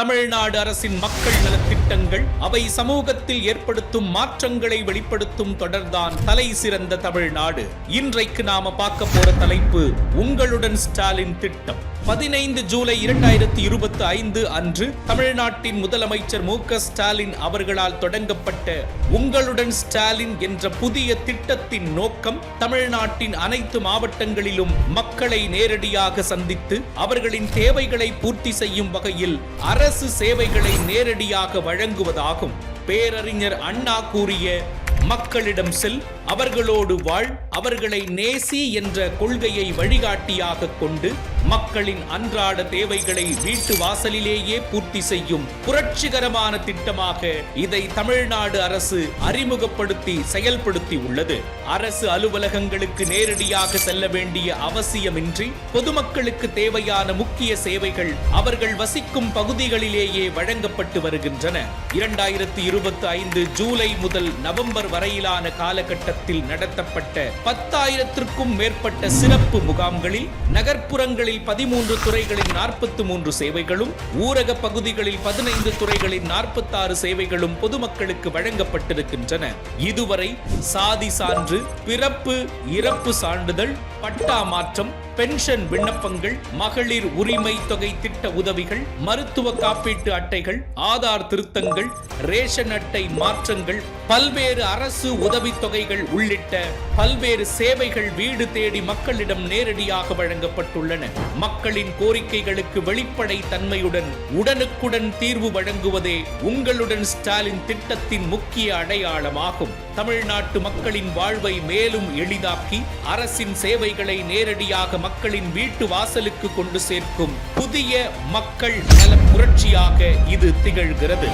தமிழ்நாடு அரசின் மக்கள் நலத்திட்டங்கள் அவை சமூகத்தில் ஏற்படுத்தும் மாற்றங்களை வெளிப்படுத்தும் தொடர்தான் தலை சிறந்த தமிழ்நாடு. இன்றைக்கு நாம பார்க்க போற தலைப்பு உங்களுடன் ஸ்டாலின் திட்டம். பதினைந்து ஜூலை இரண்டாயிரத்தி இருபத்தி ஐந்து அன்று தமிழ்நாட்டின் முதலமைச்சர் மு ஸ்டாலின் அவர்களால் தொடங்கப்பட்ட உங்களுடன் ஸ்டாலின் என்ற புதிய திட்டத்தின் நோக்கம் தமிழ்நாட்டின் அனைத்து மாவட்டங்களிலும் மக்களை நேரடியாக சந்தித்து அவர்களின் தேவைகளை பூர்த்தி செய்யும் வகையில் அரசு அரசு சேவைகளை நேரடியாக வழங்குவதாகும். பேரறிஞர் அண்ணா கூறிய மக்களிடம் செல் அவர்களோடு வாழ் அவர்களை நேசி என்ற கொள்கையை வழிகாட்டியாக கொண்டு மக்களின் அன்றாட தேவைகளை வீட்டு வாசலிலேயே பூர்த்தி செய்யும் புரட்சிகரமான திட்டமாக இதை தமிழ்நாடு அரசு அறிமுகப்படுத்தி செயல்படுத்தி உள்ளது. அரசு அலுவலகங்களுக்கு நேரடியாக செல்ல வேண்டிய அவசியமின்றி பொதுமக்களுக்கு தேவையான முக்கிய சேவைகள் அவர்கள் வசிக்கும் பகுதிகளிலேயே வழங்கப்பட்டு வருகின்றன. இரண்டாயிரத்தி இருபத்தி ஐந்து ஜூலை முதல் நவம்பர் வரையிலான காலகட்டத்தில் நடத்தப்பட்ட பத்தாயிரத்திற்கும் மேற்பட்ட சிறப்பு முகாம்களில் நகர்ப்புறங்களில் பதிமூன்று துறைகளின் நாற்பத்தி மூன்று சேவைகளும் ஊரக பகுதிகளில் பதினைந்து துறைகளின் நாற்பத்தாறு சேவைகளும் பொதுமக்களுக்கு வழங்கப்பட்டிருக்கின்றன. இதுவரை சாதி சான்று பிறப்பு இறப்பு சான்றிதழ் பட்டா மாற்றம் பென்ஷன் விண்ணப்பங்கள் மகளிர் உரிமை தொகை திட்ட உதவிகள் மருத்துவ காப்பீட்டு அட்டைகள் ஆதார் திருத்தங்கள் ரேஷன் அட்டை மாற்றங்கள் பல்வேறு அரசு உதவித் தொகைகள் உள்ளிட்ட பல்வேறு சேவைகள் வீடு தேடி மக்களிடம் நேரடியாக வழங்கப்பட்டுள்ளன. மக்களின் கோரிக்கைகளுக்கு வெளிப்படை தன்மையுடன் உடனுக்குடன் தீர்வு வழங்குவதே உங்களுடன் ஸ்டாலின் திட்டத்தின் முக்கிய அடையாளமாகும். தமிழ்நாட்டு மக்களின் வாழ்வை மேலும் எளிதாக்கி அரசின் சேவைகளை நேரடியாக மக்களின் வீட்டு வாசலுக்கு கொண்டு சேர்க்கும் புதிய மக்கள் நல புரட்சியாக இது திகழ்கிறது.